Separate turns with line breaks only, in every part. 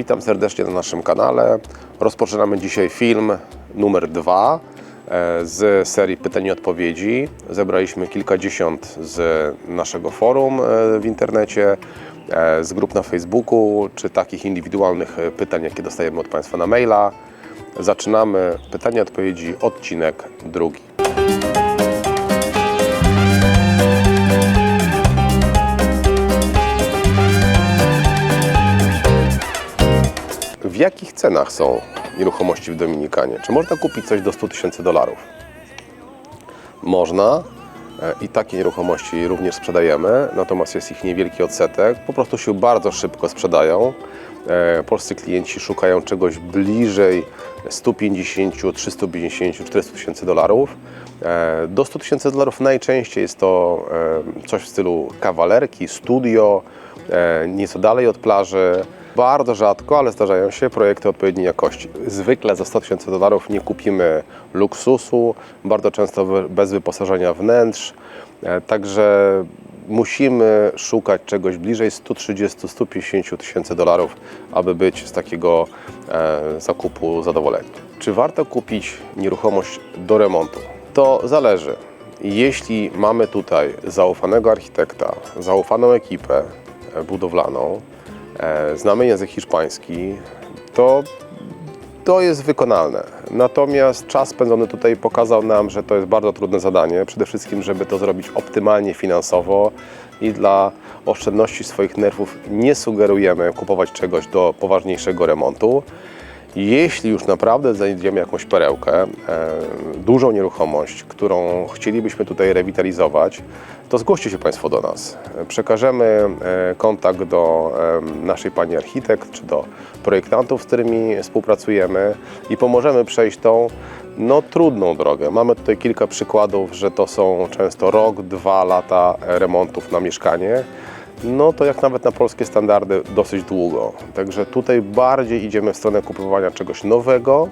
Witam serdecznie na naszym kanale. Rozpoczynamy dzisiaj film numer dwa e, z serii pytań i odpowiedzi. Zebraliśmy kilkadziesiąt z naszego forum e, w internecie, e, z grup na Facebooku, czy takich indywidualnych pytań, jakie dostajemy od Państwa na maila. Zaczynamy pytania i odpowiedzi, odcinek drugi. Jakich cenach są nieruchomości w Dominikanie? Czy można kupić coś do 100 tysięcy dolarów? Można e, i takie nieruchomości również sprzedajemy, natomiast jest ich niewielki odsetek. Po prostu się bardzo szybko sprzedają. E, Polscy klienci szukają czegoś bliżej 150, 350, 400 tysięcy dolarów. E, Do 100 tysięcy dolarów najczęściej jest to coś w stylu kawalerki, studio, nieco dalej od plaży. Bardzo rzadko, ale zdarzają się projekty odpowiedniej jakości. Zwykle za 100 tysięcy dolarów nie kupimy luksusu, bardzo często bez wyposażenia wnętrz. E, Także musimy szukać czegoś bliżej 130-150 tysięcy dolarów, aby być z takiego e, zakupu zadowoleni. Czy warto kupić nieruchomość do remontu? To zależy. Jeśli mamy tutaj zaufanego architekta, zaufaną ekipę e, budowlaną, znamy język hiszpański, to to jest wykonalne. Natomiast czas spędzony tutaj pokazał nam, że to jest bardzo trudne zadanie. Przede wszystkim, żeby to zrobić optymalnie finansowo i dla oszczędności swoich nerwów nie sugerujemy kupować czegoś do poważniejszego remontu. Jeśli już naprawdę znajdziemy jakąś perełkę, e, dużą nieruchomość, którą chcielibyśmy tutaj rewitalizować, to zgłoście się Państwo do nas. Przekażemy e, kontakt do naszej pani architekt czy do projektantów, z którymi współpracujemy i pomożemy przejść tą no, trudną drogę. Mamy tutaj kilka przykładów, że to są często rok, dwa lata remontów na mieszkanie no to jak nawet na polskie standardy dosyć długo. Także tutaj bardziej idziemy w stronę kupowania czegoś nowego,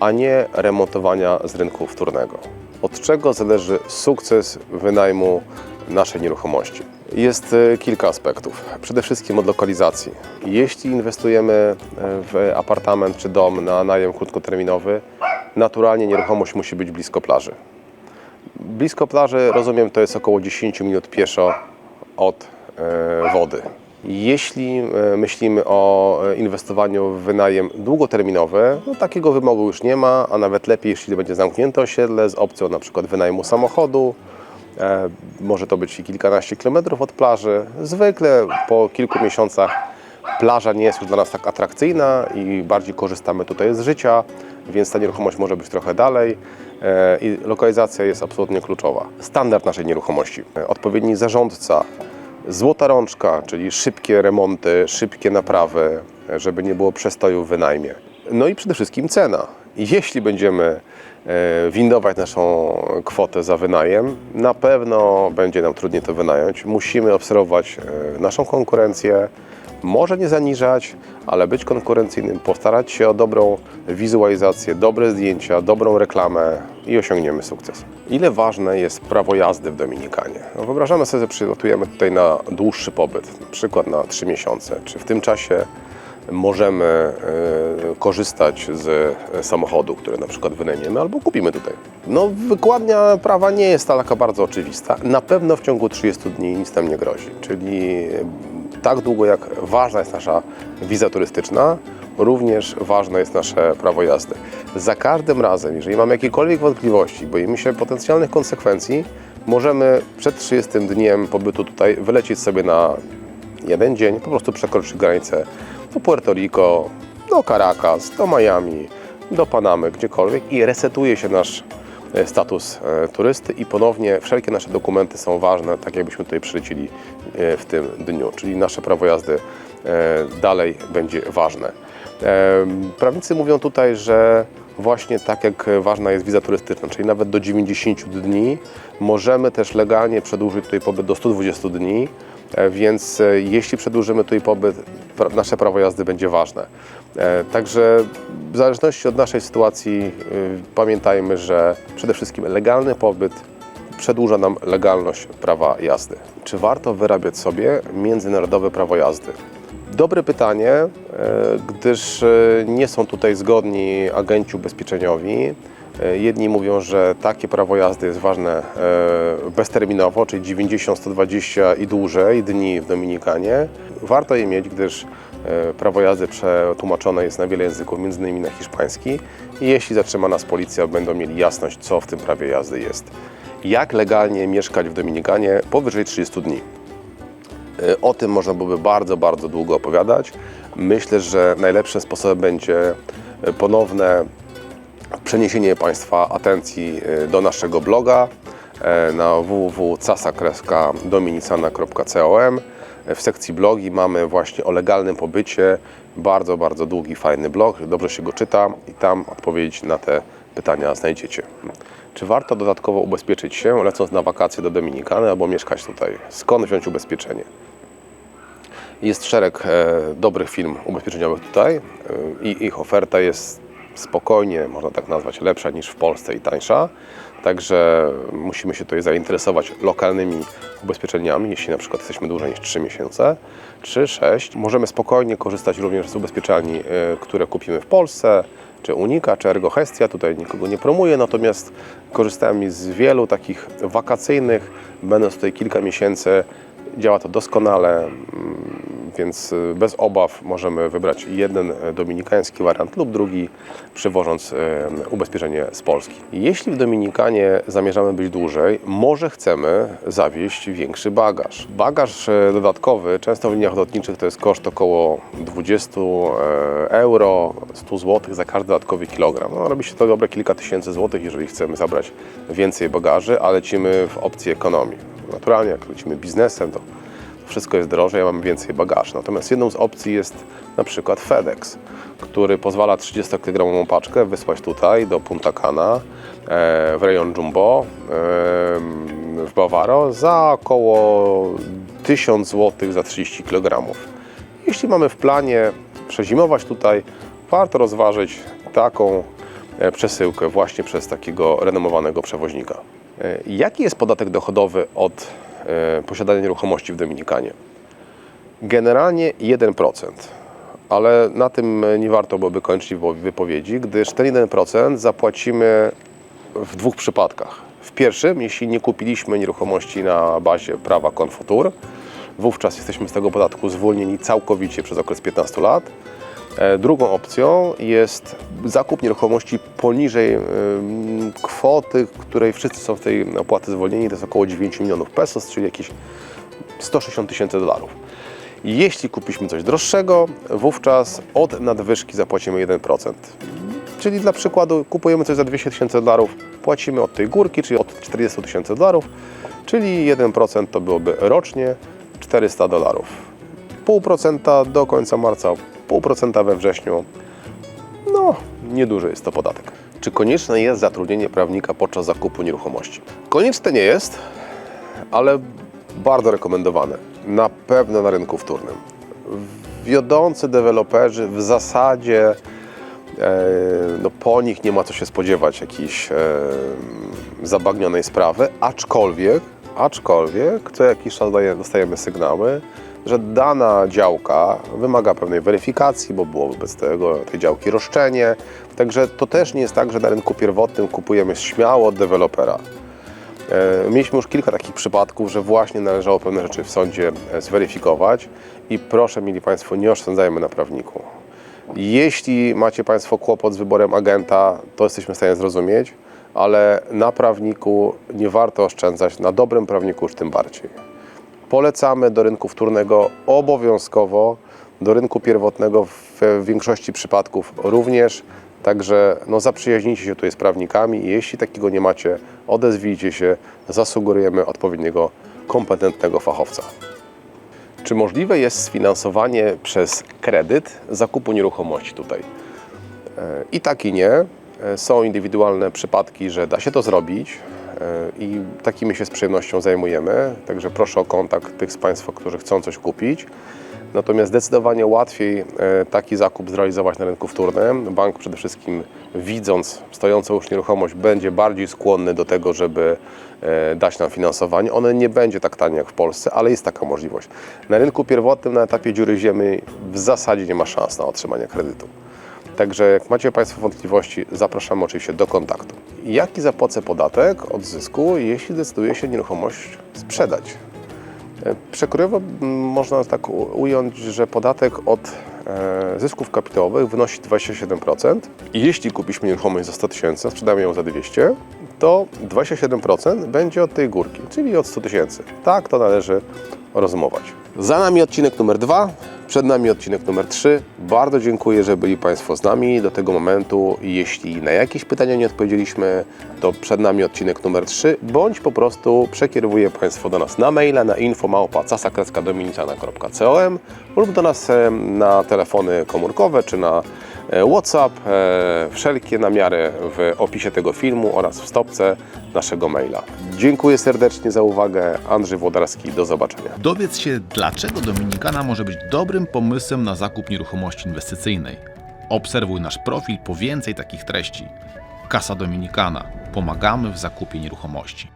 a nie remontowania z rynku wtórnego. Od czego zależy sukces wynajmu naszej nieruchomości? Jest e, kilka aspektów. Przede wszystkim od lokalizacji. Jeśli inwestujemy e, w apartament czy dom na najem krótkoterminowy, naturalnie nieruchomość musi być blisko plaży. Blisko plaży, rozumiem, to jest około 10 minut pieszo od wody. Jeśli e, myślimy o e, inwestowaniu w wynajem długoterminowy, no takiego wymogu już nie ma, a nawet lepiej, jeśli będzie zamknięte osiedle z opcją na przykład wynajmu samochodu. E, Może to być kilkanaście kilometrów od plaży. Zwykle po kilku miesiącach plaża nie jest już dla nas tak atrakcyjna i bardziej korzystamy tutaj z życia, więc ta nieruchomość może być trochę dalej e, i lokalizacja jest absolutnie kluczowa. Standard naszej nieruchomości, e, odpowiedni zarządca, złota rączka, czyli szybkie remonty, szybkie naprawy, żeby nie było przestoju w wynajmie. No i przede wszystkim cena. Jeśli będziemy e, windować naszą kwotę za wynajem, na pewno będzie nam trudniej to wynająć. Musimy obserwować e, naszą konkurencję, może nie zaniżać, ale być konkurencyjnym, postarać się o dobrą wizualizację, dobre zdjęcia, dobrą reklamę i osiągniemy sukces. Ile ważne jest prawo jazdy w Dominikanie? No wyobrażamy sobie, że przygotujemy tutaj na dłuższy pobyt, na przykład na 3 miesiące. Czy w tym czasie możemy e, korzystać z samochodu, który na przykład wynajmiemy albo kupimy tutaj. No, wykładnia prawa nie jest taka bardzo oczywista. Na pewno w ciągu 30 dni nic nam nie grozi. Czyli tak długo jak ważna jest nasza wiza turystyczna, również ważne jest nasze prawo jazdy. Za każdym razem, jeżeli mamy jakiekolwiek wątpliwości, boimy się potencjalnych konsekwencji, możemy przed 30 dniem pobytu tutaj wylecieć sobie na jeden dzień, po prostu przekroczyć granicę do Puerto Rico, do Caracas, do Miami, do Panamy, gdziekolwiek i resetuje się nasz status e, turysty i ponownie wszelkie nasze dokumenty są ważne, tak jakbyśmy tutaj przylecili e, w tym dniu, czyli nasze prawo jazdy e, dalej będzie ważne. E, Prawnicy mówią tutaj, że właśnie tak jak ważna jest wiza turystyczna, czyli nawet do 90 dni, możemy też legalnie przedłużyć tutaj pobyt do 120 dni, E, Więc e, jeśli przedłużymy tutaj pobyt, nasze prawo jazdy będzie ważne. E, Także w zależności od naszej sytuacji y, pamiętajmy, że przede wszystkim legalny pobyt przedłuża nam legalność prawa jazdy. Czy warto wyrabiać sobie międzynarodowe prawo jazdy? Dobre pytanie, e, gdyż e, nie są tutaj zgodni agenci ubezpieczeniowi. Jedni mówią, że takie prawo jazdy jest ważne bezterminowo, czyli 90, 120 i dłużej dni w Dominikanie. Warto je mieć, gdyż prawo jazdy przetłumaczone jest na wiele języków, między innymi na hiszpański. I jeśli zatrzyma nas policja, będą mieli jasność, co w tym prawie jazdy jest. Jak legalnie mieszkać w Dominikanie powyżej 30 dni? Y, O tym można byłoby bardzo, bardzo długo opowiadać. Myślę, że najlepszym sposobem będzie y, ponowne przeniesienie Państwa atencji do naszego bloga e, na www.casa-dominicana.com. W sekcji blogi mamy właśnie o legalnym pobycie bardzo, bardzo długi, fajny blog. Dobrze się go czyta i tam odpowiedź na te pytania znajdziecie. Czy warto dodatkowo ubezpieczyć się, lecąc na wakacje do Dominikany albo mieszkać tutaj? Skąd wziąć ubezpieczenie? Jest szereg e, dobrych firm ubezpieczeniowych tutaj e, i ich oferta jest spokojnie, można tak nazwać, lepsza niż w Polsce i tańsza. Także musimy się tutaj zainteresować lokalnymi ubezpieczeniami, jeśli na przykład jesteśmy dłużej niż 3 miesiące, czy 6. Możemy spokojnie korzystać również z ubezpieczalni, e, które kupimy w Polsce, czy Unika, czy Ergo Hestia. Tutaj nikogo nie promuję, natomiast korzystałem z wielu takich wakacyjnych, będąc tutaj kilka miesięcy. Działa to doskonale, mm, więc y, bez obaw możemy wybrać jeden e, dominikański wariant lub drugi, przywożąc e, ubezpieczenie z Polski. Jeśli w Dominikanie zamierzamy być dłużej, może chcemy zawieźć większy bagaż. Bagaż e, dodatkowy, często w liniach lotniczych to jest koszt około 20 e, euro, 100 zł za każdy dodatkowy kilogram. No, robi się to dobre kilka tysięcy złotych, jeżeli chcemy zabrać więcej bagaży, a lecimy w opcji ekonomii. Naturalnie, jak lecimy biznesem, to wszystko jest drożej, a mamy więcej bagaży. Natomiast jedną z opcji jest na przykład FedEx, który pozwala 30-kilogramową paczkę wysłać tutaj do Punta Cana e, w rejon Jumbo e, w Bawaro za około 1000 zł za 30 kg. Jeśli mamy w planie przezimować tutaj, warto rozważyć taką e, przesyłkę właśnie przez takiego renomowanego przewoźnika. E, Jaki jest podatek dochodowy od e, posiadania nieruchomości w Dominikanie? Generalnie 1%, ale na tym nie warto byłoby kończyć wypowiedzi, gdyż ten 1% zapłacimy w dwóch przypadkach. W pierwszym, jeśli nie kupiliśmy nieruchomości na bazie prawa Confotur, wówczas jesteśmy z tego podatku zwolnieni całkowicie przez okres 15 lat. E, Drugą opcją jest zakup nieruchomości poniżej kwoty, której wszyscy są w tej opłaty zwolnieni, to jest około 9 milionów pesos, czyli jakieś 160 tysięcy dolarów. Jeśli kupiliśmy coś droższego, wówczas od nadwyżki zapłacimy 1%. Czyli dla przykładu kupujemy coś za 200 tysięcy dolarów, płacimy od tej górki, czyli od 40 tysięcy dolarów, czyli 1% to byłoby rocznie 400 dolarów. 0,5% do końca marca, 0,5% we wrześniu. No, nieduży jest to podatek. Czy konieczne jest zatrudnienie prawnika podczas zakupu nieruchomości? Konieczne nie jest, ale bardzo rekomendowane. Na pewno na rynku wtórnym. Wiodący deweloperzy w zasadzie e, no, po nich nie ma co się spodziewać jakiejś e, zabagnionej sprawy, aczkolwiek, aczkolwiek co jakiś czas dostajemy sygnały, że dana działka wymaga pewnej weryfikacji, bo było wobec tego, tej działki roszczenie. Także to też nie jest tak, że na rynku pierwotnym kupujemy śmiało od dewelopera. E, Mieliśmy już kilka takich przypadków, że właśnie należało pewne rzeczy w sądzie e, zweryfikować i proszę, mieli Państwo, nie oszczędzajmy na prawniku. Jeśli macie Państwo kłopot z wyborem agenta, to jesteśmy w stanie zrozumieć, ale na prawniku nie warto oszczędzać, na dobrym prawniku już tym bardziej. Polecamy do rynku wtórnego obowiązkowo, do rynku pierwotnego w większości przypadków również. Także no, zaprzyjaźnijcie się tutaj z prawnikami i jeśli takiego nie macie, odezwijcie się, zasugerujemy odpowiedniego, kompetentnego fachowca. Czy możliwe jest sfinansowanie przez kredyt zakupu nieruchomości tutaj? E, I tak i nie. E, Są indywidualne przypadki, że da się to zrobić i takimi się z przyjemnością zajmujemy. Także proszę o kontakt tych z Państwa, którzy chcą coś kupić. Natomiast zdecydowanie łatwiej e, taki zakup zrealizować na rynku wtórnym. Bank przede wszystkim widząc stojącą już nieruchomość będzie bardziej skłonny do tego, żeby e, dać nam finansowanie. One nie będzie tak tanie jak w Polsce, ale jest taka możliwość. Na rynku pierwotnym na etapie dziury ziemi w zasadzie nie ma szans na otrzymanie kredytu. Także jak macie Państwo wątpliwości, zapraszamy oczywiście do kontaktu. Jaki zapłacę podatek od zysku, jeśli decyduję się nieruchomość sprzedać? E, Przekrojowo można tak ująć, że podatek od e, zysków kapitałowych wynosi 27%. I jeśli kupiliśmy nieruchomość za 100 tysięcy, sprzedamy ją za 200, to 27% będzie od tej górki, czyli od 100 tysięcy. Tak to należy rozumować. Za nami odcinek numer dwa, przed nami odcinek numer trzy. Bardzo dziękuję, że byli Państwo z nami do tego momentu. Jeśli na jakieś pytania nie odpowiedzieliśmy, to przed nami odcinek numer trzy, bądź po prostu przekierowuję Państwo do nas na maila na infomałpa.casakreskadominicana.com lub do nas na telefony komórkowe czy na WhatsApp. E, Wszelkie namiary w opisie tego filmu oraz w stopce naszego maila. Dziękuję serdecznie za uwagę. Andrzej Włodarski, do zobaczenia.
Dowiedz się, dlaczego Dominikana może być dobrym pomysłem na zakup nieruchomości inwestycyjnej. Obserwuj nasz profil po więcej takich treści. Kasa Dominikana. Pomagamy w zakupie nieruchomości.